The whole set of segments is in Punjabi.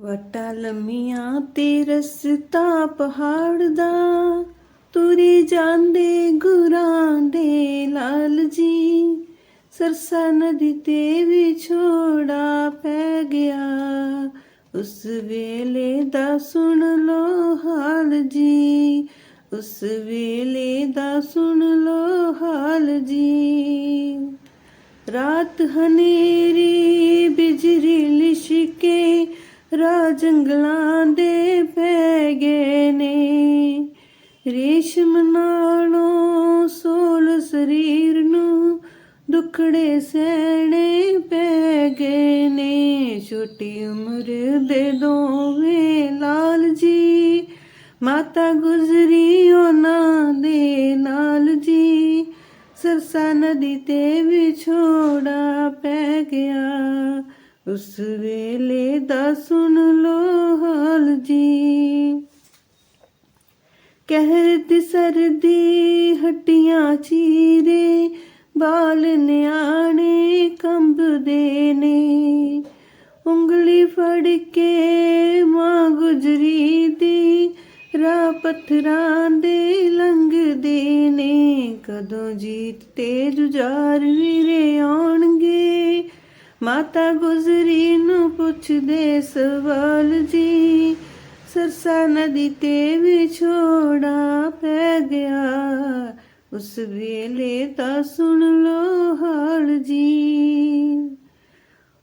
ਵਟਾ ਲੰਮੀਆਂ ਤੇ ਰਸਤਾ ਪਹਾੜ ਦਾ। ਤੁਰੇ ਜਾਂਦੇ ਗੁਰਾਂ ਦੇ ਲਾਲ ਜੀ। ਸਰਸਾ ਨਦੀ ਤੇ ਵਿਛੋੜਾ ਪੈ ਗਿਆ। ਉਸ ਵੇਲੇ ਦਾ ਸੁਣ ਲੋ ਹਾਲ ਜੀ। ਉਸ ਵੇਲੇ ਦਾ ਸੁਣ ਲੋ ਹਾਲ ਜੀ। ਰਾਤ ਹਨੇਰੀ ਜੰਗਲਾਂ ਦੇ ਪੈ ਗਏ ਨੇ। ਰੇਸ਼ਮ ਨਾਲੋਂ ਸੋਲ ਸਰੀਰ ਨੂੰ ਦੁਖੜੇ ਸਹਿਣੇ ਪੈ ਗਏ ਨੇ। ਛੋਟੀ ਉਮਰ ਦੇ ਦੋਵੇਂ ਲਾਲ ਜੀ, ਮਾਤਾ ਗੁਜ਼ਰੀ ਉਹਨਾਂ ਦੇ ਨਾਲ ਜੀ। ਸਰਸਾ ਨਦੀ ਤੇ ਵਿਛੋੜਾ ਪੈ ਗਿਆ। ਉਸ ਵੇਲੇ ਦਾ ਸੁਣ ਲੋ ਹਾਲ ਜੀ। ਕਹਿਰ ਦੀ ਸਰਦੀ ਹੱਡੀਆਂ ਚੀਰੇ, ਬਾਲ ਨਿਆਣੇ ਕੰਬਦੇ ਨੇ। ਉਂਗਲੀ ਫੜ ਕੇ ਮਾਂ ਗੁਜਰੀ ਦੀ, ਰਾਹ ਪੱਥਰਾਂ ਦੇ ਲੰਘਦੇ ਨੇ। ਕਦੋਂ ਜੀਤ ਤੇ ਜੁਝਾਰ ਵੀਰੇ ਆਉਣਗੇ ਮਾਤਾ ਗੁਜ਼ਰੀ ਨੂੰ ਪੁੱਛਦੇ ਸਵਾਲ ਜੀ। ਸਰਸਾ ਨਦੀ ਤੇ ਵਿਛੋੜਾ ਪੈ ਗਿਆ। ਉਸ ਵੇਲੇ ਤਾਂ ਸੁਣ ਲੋ ਹਾਲ ਜੀ।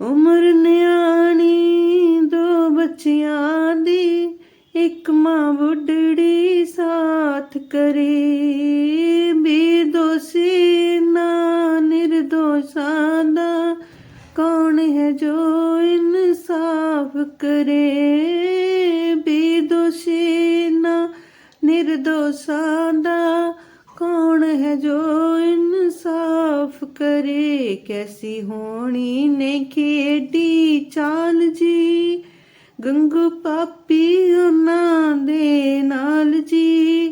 ਉਮਰ ਨਿਆਣੀ, ਦੋ ਬੱਚਿਆਂ ਦੀ, ਇੱਕ ਮਾਂ ਬੁੱਢੜੀ ਸਾਥ ਕਰੇ। ਬੇਦੋਸ਼ੀ ਨਾ ਨਿਰਦੋਸ਼ਾਂ ਕੌਣ ਹੈ ਜੋ ਇਨਸਾਫ ਕਰੇ, ਬੇਦੋਸ਼ੀ ਨਾ ਨਿਰਦੋਸ਼ਾਂ ਦਾ ਕੌਣ ਹੈ ਜੋ ਇਨਸਾਫ ਕਰੇ? ਕੈਸੀ ਹੋਣੀ ਨੇ ਖੇਡੀ ਚਾਲ ਜੀ? ਗੰਗੂ ਪਾਪੀ ਉਹਨਾਂ ਦੇ ਨਾਲ ਜੀ।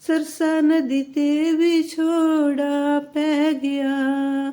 ਸਰਸਾ ਨਦੀ ਤੇ ਵਿਛੋੜਾ ਪੈ ਗਿਆ।